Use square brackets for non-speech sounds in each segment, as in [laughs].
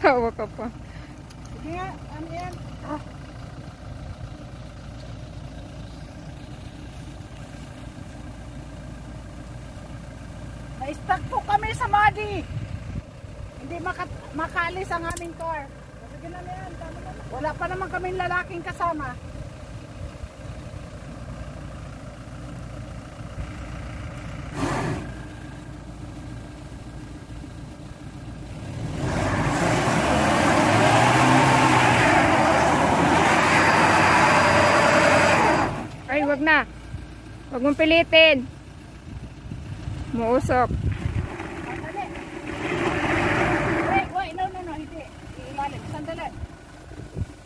Tawa ka pa. Sige nga, ano yan? Ah. Na-stuck po kami sa muddy. Hindi maka makaalis ang aming car. Sige na yan, tama na. Wala pa naman kaming lalaking kasama. Ay, wag na. Wag mong pilitin. Muusok. Sandali. Wait, wait, no, no, no, hindi. Ilalim, sandali.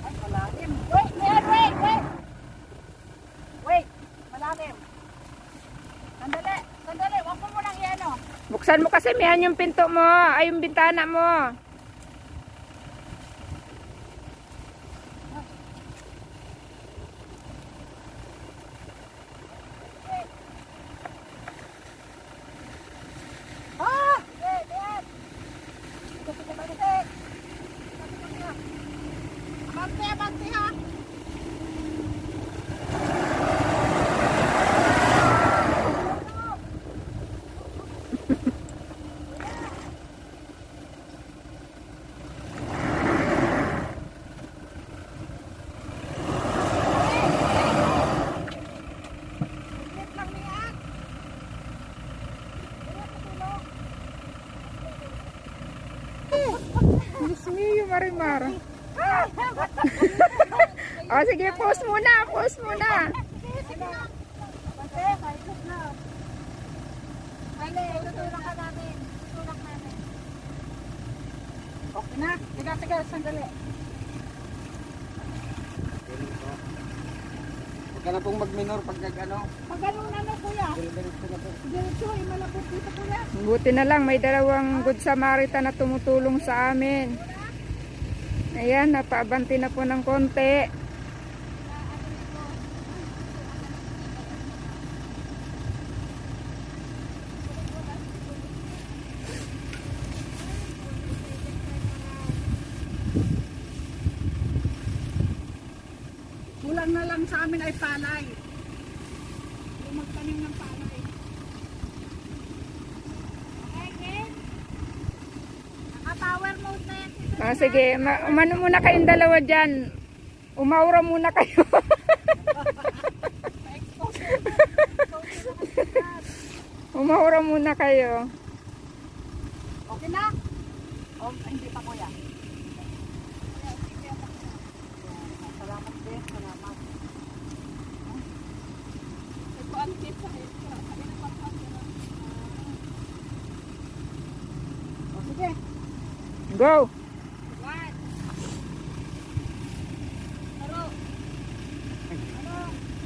Ay, malalim. Wait, wait, wait, wait. Wait, malalim. Sandali, sandali, wag mo munang iano. Buksan mo kasi mihan yung pinto mo. Ay, yung bintana mo. Ah! Wait, wait. Sige, sige, sige. Abante, abante ha. Diyos mio, Marimar. O, sige, post muna. Post muna. Kahit na. Ale, tutulak ka namin. Tutulak namin. Okay na. Tiga, tiga, sandali. Huwag ka na pong mag-minor pag nag-ano. Pag ganun na na, kuya. Diretso ay malapot dito, kuya. Buti na lang, may dalawang good Samaritan na tumutulong sa amin. Ayan, napaabanti na po ng konti. Kulang na lang sa amin ay palay. Yung magtanim ng palay. Naka-power mode na yan. Ah, sige, ma- umano muna kayong dalawa dyan. Umaura muna kayo. [laughs] Umaura muna kayo. Okay na? O, hindi pa kuya. Salamat. Ito ang tip sa O sige. Go! One. Taro. Ano?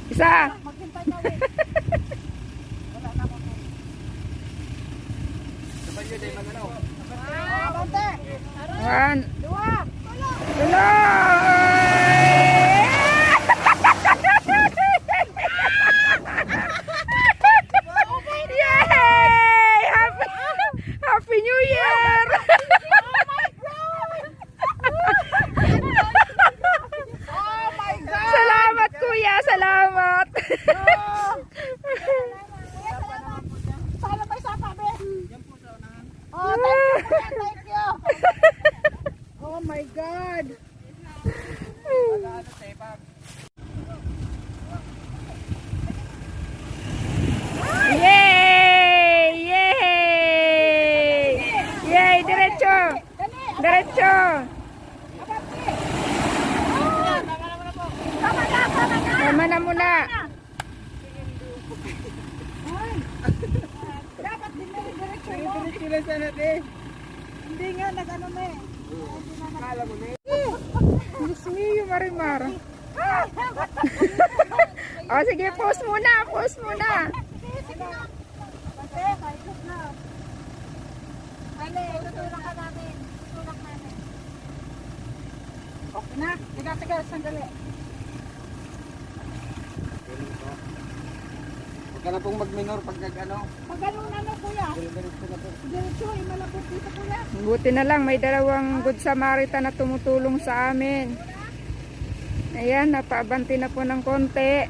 Isa! Maghintay na rin. Wala na ako. Sabay yun, ay mag-ano. Ah, bante. One, Dua. tuloy! Yay! Happy, Happy New Year! Oh my God! Salamat kuya, salamat. Sana may sapa, be. Oh, thank you, kuya, thank you. Oh my God. Ano, sepag. Yay! Yay! Yay! Diretso! Diretso! tama na, tama na. Tama na muna. Dapat din na diretso mo. Diretso lang sana, te. Hindi nga, nag-ano na eh. Kala mo na eh. Marimar. [laughs] O sige, post muna, post muna. Okay na. Tiga, tiga, sandali. Huwag ka na pong mag-minor pag nag ano. Pag ganun ano kuya, Diretso malapot dito kuya. Buti na lang may dalawang Good Samaritan na tumutulong sa amin. Ayan, napaabanti na po ng konti.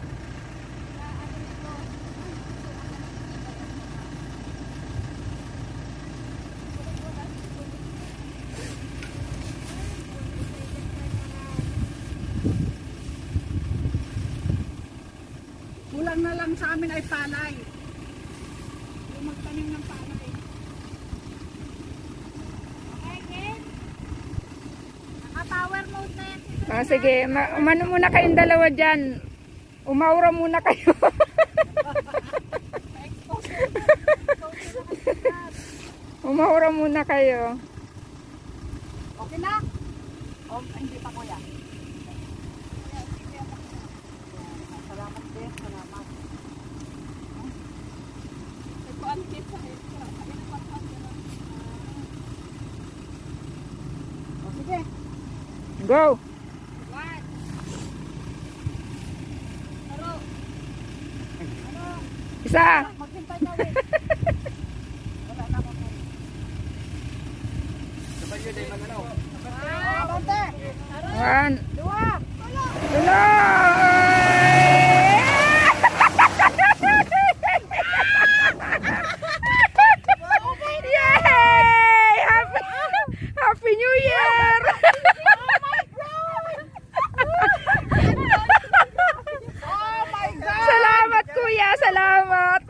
Kulang na lang sa amin ay palay. Yung magtanim ng palay. Naka-power mode Ah, sige, ma- umano muna kayong dalawa dyan. Umaura muna kayo. [laughs] Umaura muna kayo. Okay na? O, ay, hindi pa kuya. Salamat din, salamat. O, sige. Go! Isa! Maghintay na ulit. Wala na ako. Sabay yun ay mananaw. Ah, konti. One, Dua. tuloy! Yay! Happy, Happy New Year! Oh my God! Salamat kuya, salamat.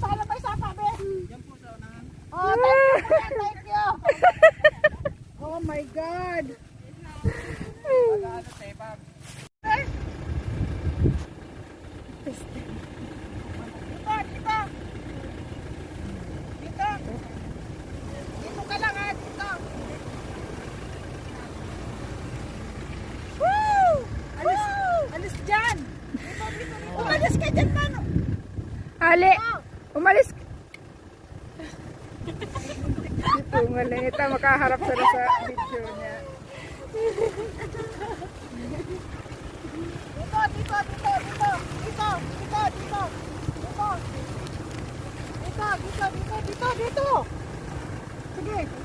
Sana may sapa, be. Oh, thank you, kuya, thank you. Oh my God. [laughs] Pag ano tayo pag. Dito, dito. Dito. Dito ka lang, ha, dito. Woo! Alis, alis dyan. Dito, dito, dito. Umalis ka dyan, mano. Ali, umalis. Ito, malita, makaharap sila sa video niya. Dito, dito, dito, dito. Dito, dito, dito. Dito. Dito, dito, dito, dito, dito. Sige.